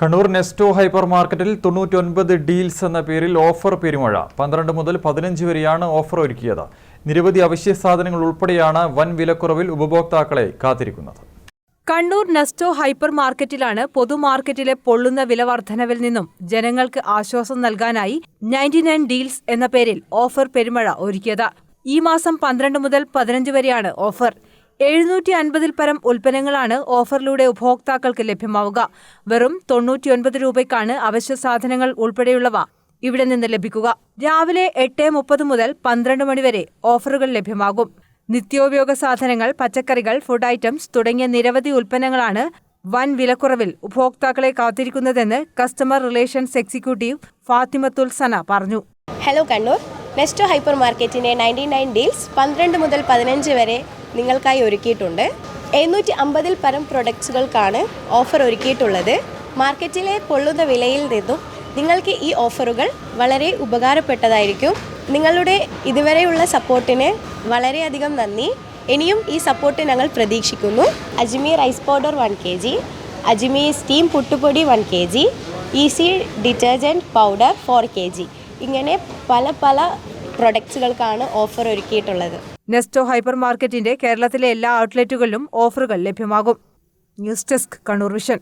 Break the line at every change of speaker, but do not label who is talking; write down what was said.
Kannur Nesto hyper മാർക്കറ്റിൽ തൊണ്ണൂറ്റൊൻപത് deals എന്ന പേരിൽ ഓഫർ പെരുമഴ. പന്ത്രണ്ട് മുതൽ പതിനഞ്ച് വരെയാണ് ഓഫർ ഒരുക്കിയത്. നിരവധി അവശ്യ സാധനങ്ങൾ ഉൾപ്പെടെയാണ് വൻ വിലക്കുറവിൽ ഉപഭോക്താക്കളെ കാത്തിരിക്കുന്നത്.
കണ്ണൂർ നെസ്റ്റോ ഹൈപ്പർ മാർക്കറ്റിലാണ് പൊതുമാർക്കറ്റിലെ പൊള്ളുന്ന വില വർധനവിൽ നിന്നും ജനങ്ങൾക്ക് ആശ്വാസം നൽകാനായി നയന്റി നയൻ ഡീൽസ് എന്ന പേരിൽ ഓഫർ പെരുമഴ ഒരുക്കിയത്. ഈ മാസം പന്ത്രണ്ട് മുതൽ പതിനഞ്ച് വരെയാണ് ഓഫർ. എഴുന്നൂറ്റി അൻപതിൽ പരം ഉൽപ്പന്നങ്ങളാണ് ഓഫറിലൂടെ ഉപഭോക്താക്കൾക്ക് ലഭ്യമാവുക. വെറും തൊണ്ണൂറ്റിയൊൻപത് രൂപയ്ക്കാണ് അവശ്യ സാധനങ്ങൾ ഉൾപ്പെടെയുള്ളവ ഇവിടെ നിന്ന് ലഭിക്കുക. രാവിലെ എട്ട് മുപ്പത് മുതൽ പന്ത്രണ്ട് മണിവരെ ഓഫറുകൾ ലഭ്യമാകും. നിത്യോപയോഗ സാധനങ്ങൾ പച്ചക്കറികൾ ഫുഡ് ഐറ്റംസ് തുടങ്ങിയ നിരവധി ഉൽപ്പന്നങ്ങളാണ് വൻ വിലക്കുറവിൽ ഉപഭോക്താക്കളെ കാത്തിരിക്കുന്നതെന്ന് customer relations executive Fathimathul Sana പറഞ്ഞു.
ഹലോ കണ്ണൂർ. നെസ്റ്റോ ഹൈപ്പർ മാർക്കറ്റിന്റെ നയന്റി നയൻ ഡീൽസ് പന്ത്രണ്ട് മുതൽ പതിനഞ്ച് വരെ നിങ്ങൾക്കായി ഒരുക്കിയിട്ടുണ്ട്. എഴുന്നൂറ്റി അമ്പതിൽ പരം പ്രൊഡക്ട്സുകൾക്കാണ് ഓഫർ ഒരുക്കിയിട്ടുള്ളത്. മാർക്കറ്റിലെ പൊള്ളുന്ന വിലയിൽ നിന്നും നിങ്ങൾക്ക് ഈ ഓഫറുകൾ വളരെ ഉപകാരപ്പെട്ടതായിരിക്കും. നിങ്ങളുടെ ഇതുവരെയുള്ള സപ്പോർട്ടിന് വളരെയധികം നന്ദി. ഇനിയും ഈ സപ്പോർട്ട് ഞങ്ങൾ പ്രതീക്ഷിക്കുന്നു. Ajmeer rice powder one K G Ajmeer steam പുട്ടുപൊടി one K G easy detergent powder four K G ഇങ്ങനെ പല പല പ്രൊഡക്ട്സുകൾക്കാണ് ഓഫർ ഒരുക്കിയിട്ടുള്ളത്.
നെസ്റ്റോ ഹൈപ്പർ മാർക്കറ്റിന്റെ കേരളത്തിലെ എല്ലാ ഔട്ട്ലെറ്റുകളിലും ഓഫറുകൾ ലഭ്യമാകും. News desk Kannur vision